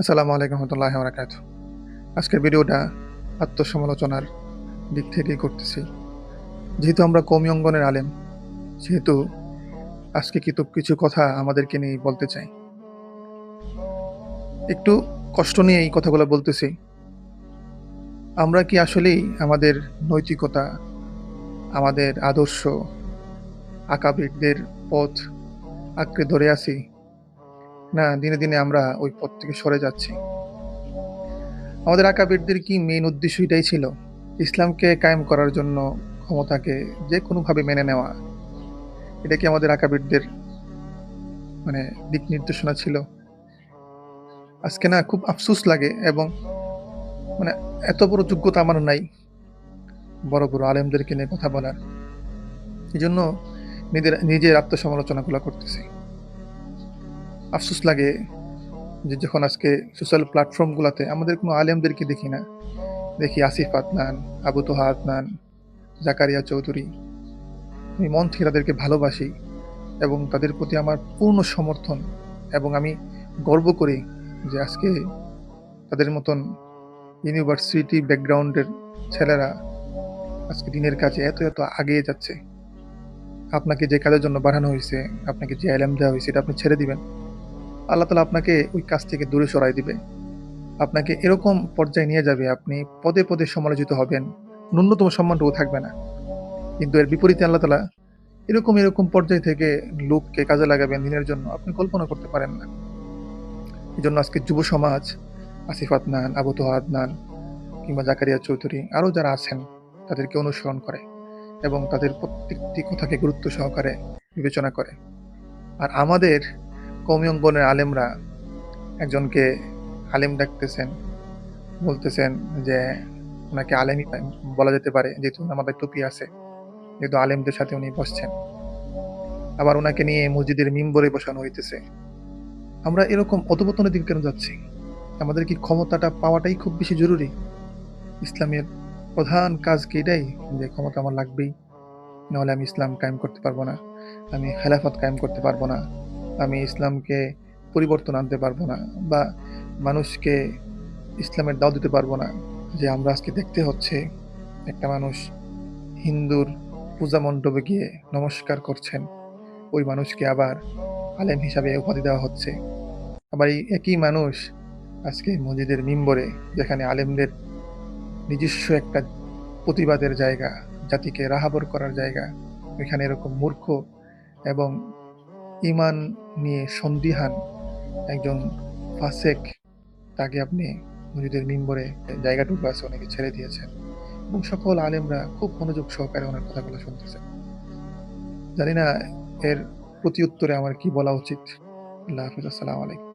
আসসালামু আলাইকুম রহমতুল্লাহ বরাকাত আজকের ভিডিওটা আত্মসমালোচনার দিক থেকেই করতেছি যেহেতু আমরা কমি অঙ্গনের আলেম, সেহেতু আজকে কিন্তু কিছু কথা আমাদেরকে নিয়ে বলতে চাই। একটু কষ্ট নিয়ে এই কথাগুলো বলতেছি। আমরা কি আসলেই আমাদের নৈতিকতা, আমাদের আদর্শ আকাবিরদের পথ আঁকড়ে ধরে আছি? না, দিনে দিনে আমরা ওই পথ থেকে সরে যাচ্ছি। আমাদের আকাবিরদের কি মেইন উদ্দেশ্য এটাই ছিল? ইসলামকে কায়েম করার জন্য ক্ষমতাকে যে কোনোভাবে মেনে নেওয়া। এটা কি আমাদের আকাবিরদের মানে দিক নির্দেশনা ছিল? আজকে না খুব আফসোস লাগে এবং মানে এত বড় যোগ্যতা আমার নাই বড় বড় আলেমদেরকে নিয়ে কথা বলার। এই জন্য নিজের নিজের আত্মসমালোচনাগুলো করতেছি। আফসোস লাগে যে যখন আজকে সোশ্যাল প্ল্যাটফর্মগুলোতে আমাদের কোনো আলেমদেরকে দেখি না, দেখি আসিফ আদনান, আবু তোহা আদনান, জাকারিয়া চৌধুরী, আমি মন থেকে তাদেরকে ভালোবাসি এবং তাদের প্রতি আমার পূর্ণ সমর্থন এবং আমি গর্ব করি যে আজকে তাদের মতন ইউনিভার্সিটি ব্যাকগ্রাউন্ডের ছেলেরা আজকে দিনের কাজে এত এত আগিয়ে যাচ্ছে। আপনাকে যে কাজের জন্য বাড়ানো হয়েছে, আপনাকে যে আইলাম দেওয়া হয়েছে, এটা আপনি ছেড়ে দিবেন। আল্লাহ তালা আপনাকে ওই কাজ থেকে দূরে সরাই দিবে। আপনাকে এরকম পর্যায়ে নিয়ে যাবে আপনি পদে পদে সমালোচিত হবেন, ন্যূনতম সম্মানটুকু থাকবে না। কিন্তু এর বিপরীতে আল্লাহ তালা এরকম এরকম পর্যায় থেকে লোককে কাজে লাগাবেন দিনের জন্য, আপনি কল্পনা করতে পারেন না। এই জন্য আজকে যুব সমাজ, আসিফ আদনান, আবু তোহা আদনান কিংবা জাকারিয়া চৌধুরী আরও যারা আছেন, তাদেরকে অনুসরণ করে এবং তাদের প্রত্যেকটি কথাকে গুরুত্ব সহকারে বিবেচনা করে। আর আমাদের কৌমি অঙ্গনের আলেমরা একজনকে আলেম ডাকতেছেন, বলতেছেন যে ওনাকে আলেমই বলা যেতে পারে, যেহেতু আমাদের টুপি আছে, যেহেতু আলেমদের সাথে উনি বসছেন। আবার ওনাকে নিয়ে মসজিদের মিম্বরে বসানো হইতেছে। আমরা এরকম অধপতনের দিকে কেন যাচ্ছি? আমাদের কি ক্ষমতাটা পাওয়াটাই খুব বেশি জরুরি? ইসলামের প্রধান কাজ কি এটাই? যে ক্ষমতা আমার লাগবেই, নাহলে আমি ইসলাম কায়েম করতে পারব না, আমি খেলাফত কায়েম করতে পারব না। আমি ইসলামকে পরিবর্তন আনতে পারব না বা মানুষকে ইসলামের দাও দিতে পারব না। যে আমরা আজকে দেখতে হচ্ছে একটা মানুষ হিন্দুর পূজা মণ্ডপে গিয়ে নমস্কার করছেন। ওই মানুষকে আবার আলেম হিসাবে উপাধি দেওয়া হচ্ছে। আবার এই একই মানুষ আজকে মসজিদের মিম্বরে, যেখানে আলেমদের নিজস্ব একটা প্রতিবাদের জায়গা, জাতিকে রাহাবর করার জায়গা, এখানে এরকম মূর্খ এবং ইমান নিয়ে সন্দিহান একজন ফাসেক, তাকে আপনি মসজিদের মিম্বরে জায়গাটুকু আছে অনেকে ছেড়ে দিয়েছেন। এবং সকল আলেমরা খুব মনোযোগ সহকারে ওনার কথাগুলো শুনতেছেন। জানি না এর প্রতি উত্তরে আমার কি বলা উচিত। আল্লাহ হাফিজ, আসসালামু আলাইকুম।